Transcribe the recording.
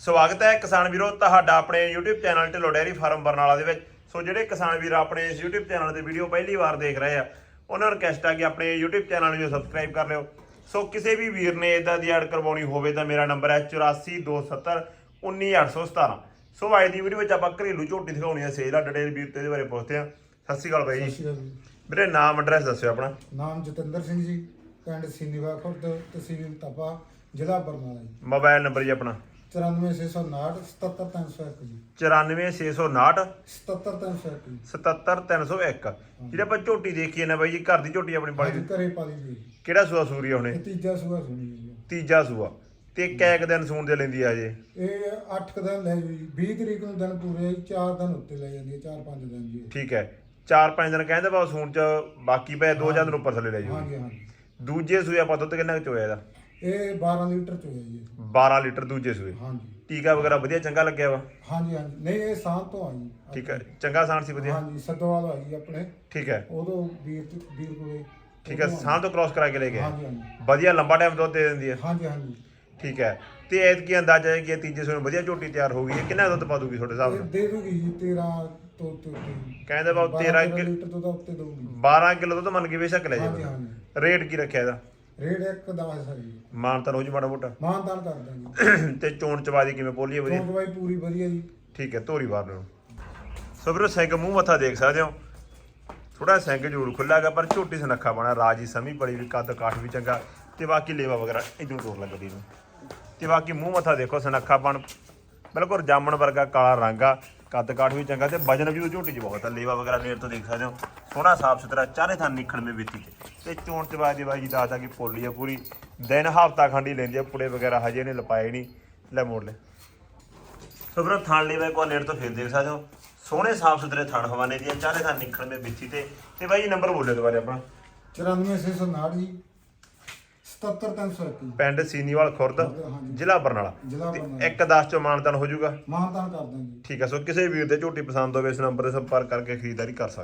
ਸਵਾਗਤ ਹੈ ਕਿਸਾਨ ਵੀਰੋ ਤੁਹਾਡਾ ਆਪਣੇ YouTube channel Dhillon dairy farm Barnala ਦੇ ਵਿੱਚ। ਸੋ ਜਿਹੜੇ ਕਿਸਾਨ ਵੀਰ ਆਪਣੇ ਇਸ YouTube ਚੈਨਲ ਤੇ ਵੀਡੀਓ ਪਹਿਲੀ ਵਾਰ ਦੇਖ ਰਹੇ ਆ ਉਹਨਾਂ ਨੂੰ ਰਿਕਵੈਸਟ ਆ ਕਿ ਆਪਣੇ YouTube ਚੈਨਲ ਨੂੰ ਸਬਸਕ੍ਰਾਈਬ ਕਰ ਲਿਓ। ਸੋ ਕਿਸੇ ਵੀ ਵੀਰ ਨੇ ਇਦਾਂ ਦੀ ਐਡ ਕਰਵਾਉਣੀ ਹੋਵੇ ਤਾਂ ਮੇਰਾ ਨੰਬਰ ਹੈ 8427 19817 ਸੋ ਅੱਜ ਦੀ ਵੀਡੀਓ ਵਿੱਚ ਆਪਾਂ ਘਰੇਲੂ ਝੋਟੀ ਦਿਖਾਉਣੀ ਹੈ ਸੇਲ ਆ ਡਿਟੇਲ ਵੀਰ ਤੇ ਇਹਦੇ ਬਾਰੇ ਪੁੱਛਦੇ ਆ। ਸਤਿ ਸ਼੍ਰੀ ਅਕਾਲ ਬਾਈ ਜੀ। ਵੀਰੇ ਨਾਮ ਐਡਰੈਸ ਦੱਸਿਓ ਆਪਣਾ। ਨਾਮ ਜਤਿੰਦਰ ਸਿੰਘ ਜੀ ਪਿੰਡ ਸੀਨੀਵਾ ਖੁਰਦ ਤਹਿਸੀਲ ਤਪਾ ਜ਼ਿਲ੍ਹਾ ਬਰਨਾਲਾ ਜੀ। ਮੋਬਾਈਲ ਨੰਬਰ ਜੀ ਆਪਣਾ। 94659 77301 ਜੀ। 94659 77301 ਜੀ। 77301 ਜਿਹੜੇ ਆਪਾਂ ਝੋਟੀ ਦੇਖੀ ਨਾ ਬਾਈ ਜੀ ਘਰ ਦੀ ਝੋਟੀ ਆਪਣੀ ਬੜੀ ਘਰੇ ਪਾਲੀ ਜੀ। ਕਿਹੜਾ ਸੂਆ ਸੂਰੀ ਆ ਹੁਣੇ ਇਹ ਤੀਜਾ ਸੂਆ ਸੁਣੀ ਜੀ। ਤੀਜਾ ਸੂਆ। ਤੇ ਕੈਕ ਦਿਨ ਸੂਣ ਦੇ ਲੈਂਦੀ ਆ ਜੇ। ਇਹ 8 ਦਿਨ ਲੈ ਜੀ। 20 ਤਰੀਕ ਨੂੰ ਦਿਨ ਪੂਰੇ 4 ਦਿਨ ਉੱਤੇ ਲੈ ਜਾਂਦੀ ਹੈ 4-5 ਦਿਨ ਜੀ ਠੀਕ ਹੈ। ਚਾਰ ਪੰਜ ਦਿਨ ਕਹਿੰਦੇ ਬਾ ਸੂਣ ਚ ਬਾਕੀ ਪਏ ਦੋ ਚਾਰ ਦਿਨ ਉੱਪਰ ਥੱਲੇ ਲੈ ਜਾਓ ਹਾਂਜੀ ਹਾਂਜੀ। ਦੂਜੇ ਸੂਏ ਆਪਾਂ ਦੁੱਧ ਕਿੰਨਾ ਕੁ ਚੋਇਆ ਇਹਦਾ? ਇਹ 12 ਲੀਟਰ ਚ ਹੋਇਆ ਜੀ 12 ਲੀਟਰ ਦੂਜੇ ਸੂਏ। ਹਾਂਜੀ। ਟੀਕਾ ਵਗੈਰਾ ਵਧੀਆ ਚੰਗਾ ਲੱਗਿਆ ਵਾ? ਹਾਂਜੀ ਹਾਂਜੀ। ਨਹੀਂ ਇਹ ਤੋਂ ਆਈ। ਠੀਕ ਹੈ। ਚੰਗਾ ਸਾਣ ਸੀ ਵਧੀਆ? ਹਾਂਜੀ ਸਦੋਵਾਲ ਆਈ ਆਪਣੇ। ਠੀਕ ਹੈ। ਉਦੋਂ ਵੀਰ ਵੀਰ ਕੋਲੇ। ਠੀਕ ਹੈ ਸਾਣ ਤੋਂ ਕ੍ਰਾਸ ਕਰਾ ਕੇ ਲੈ ਗਏ? ਹਾਂਜੀ ਹਾਂਜੀ। ਵਧੀਆ ਲੰਬਾ ਟਾਈਮ ਦੁੱਧ ਦੇ ਦਿੰਦੀ ਹੈ। ਹਾਂਜੀ ਹਾਂਜੀ। ਠੀਕ ਹੈ। ਤੇ ਐਤਕੀ ਅੰਦਾਜ਼ਾ ਹੈ ਕਿ ਤੀਜੇ ਸੂਏ ਨੂੰ ਵਧੀਆ ਝੋਟੀ ਤਿਆਰ ਹੋ ਗਈ ਹੈ? ਕਿੰਨਾ ਦੁੱਧ ਪਾ ਦੂਗੀ ਤੁਹਾਡੇ ਹਿਸਾਬ ਨਾਲ? ਦੇ ਦੂਗੀ ਜੀ 13 ਤੋਂ ਤੋਂ ਉੱਤੇ। ਕਹਿੰਦੇ ਬਾ 13 13 ਕਿ ਲੀਟਰ ਤੋਂ ਤਾਂ ਉੱਤੇ ਦਊਗੀ। 12 ਕਿਲੋ ਦੁੱਧ ਮੰਨ ਕੇ ਬੇਸ਼ੱਕ ਲੈ ਹਾਂਜੀ। ਰੇਟ ਕੀ ਰੱਖਿਆ ਇਹਦਾ? ਰੇਟ ਇੱਕ ਦਾ ਹੈ ਜੀ। ਮਾਨ ਤਾਂ ਰੋਜ਼ ਮਾੜਾ ਮੋਟਾ। ਮਾਨਦਾਨ ਕਰਦਾ ਜੀ। ਤੇ ਚੋਣ ਚਵਾਦੀ ਕਿਵੇਂ ਬੋਲੀਏ ਵਧੀਆ। ਚੌਂਕ ਬਾਈ ਪੂਰੀ ਵਧੀਆ ਜੀ। ਠੀਕ ਹੈ ਧੋਰੀ ਬਾਹਰ ਨੂੰ ਸੋ ਵੀਰੋ ਸਿੰਘ ਮੂੰਹ ਮੱਥਾ ਦੇਖ ਸਕਦੇ ਹੋ। ਥੋੜਾ ਸਿੰਘ ਜ਼ਰੂਰ ਖੁੱਲਾ ਹੈਗਾ ਪਰ ਝੋਟੀ ਸੁਨੱਖਾ ਬਣਾ ਰਾਜੀ ਸਮੀ ਬੜੀ ਵੀ ਕੱਦ ਕਾਠ ਵੀ ਚੰਗਾ। ਤੇ ਬਾਕੀ ਲੇਵਾ ਵਗੈਰਾ ਇਦੋਂ ਤੋਰ ਲੱਗਦੀ ਨੂੰ। ਤੇ ਬਾਕੀ ਮੂੰਹ ਮੱਥਾ ਦੇਖੋ ਸੁਨੱਖਾ ਬਣ। ਬਿਲਕੁਲ ਜਾਮਣ ਵਰਗਾ ਕਾਲਾ ਰੰਗ ਆ। ਕੱਦ ਕਾਠ ਵੀ ਚੰਗਾ ਤੇ ਵਜਨ ਵੀ ਉਹ ਝੋਟੀ 'ਚ ਬਹੁਤ ਆ, ਲੇਵਾ ਵਗੈਰਾ ਨੇੜ ਤੋਂ ਦੇਖ ਸਕਦੇ ਹੋ। ਸੋਹਣਾ, ਸਾਫ਼ ਸੁਥਰਾ, ਚਾਰੇ ਥਾਂ ਨਿਖਣ ਮੇ ਬੀਤੀ ਤੇ ਚੋਣ ਚਵਾ ਦੀ ਬਾਈ ਜੀ ਦੱਸਦਾ ਕਿ ਪੋਲੀ ਆ ਪੂਰੀ। ਦਿਨ ਹਫਤਾ ਖੰਡੀ ਲੈਂਦੀ ਆ, ਪੁੜੇ ਵਗੈਰਾ ਹਜੇ ਇਹਨੇ ਲਪਾਏ ਨਹੀਂ। ਲੈ ਮੋੜ ਲੈ। ਸੋ ਵੀਰੋ ਥਣ ਲਈ ਮੈਂ ਕੋ ਨੇੜ ਤੋਂ ਫੇਰ ਦੇਖ ਸਕਦੇ ਹੋ। ਸੋਹਣੇ, ਸਾਫ਼ ਸੁਥਰੇ ਥਾਣ ਹਵਾਨੇ ਦੀਆਂ, ਚਾਰੇ ਥਾਂ ਨਿਖਣ ਮੇ ਵਿੱਚੀ ਤੇ। ਤੇ ਬਾਈ ਨੰਬਰ ਬੋਲਿਓ ਦੁਬਾਰੇ ਆਪਣਾ। 94659 ਜੀ। 77301 ਜੀ ਪਿੰਡ ਸੀਨੀਵਾਲ ਖੁਰਦ ਹਾਂਜੀ। ਜ਼ਿਲ੍ਹਾ ਬਰਨਾਲਾ। ਜ਼ਿਲ੍ਹਾ ਤੇ ਬਰਨਾਲਾ। ਇੱਕ 10 ਚੋਂ ਮਾਨਤਨ ਹੋ ਜਾਊਗਾ? ਮਾਨਦਾਨ ਕਰਦਾ ਜੀ ਠੀਕ ਹੈ ਸੋ ਕਿਸੇ ਵੀਰ ਦੇ ਝੋਟੀ ਪਸੰਦ ਹੋਵੇ ਇਸ ਨੰਬਰ ਤੇ ਸੰਪਰਕ ਕਰਕੇ ਖਰੀਦਦਾਰੀ ਕਰ ਸਕਦੇ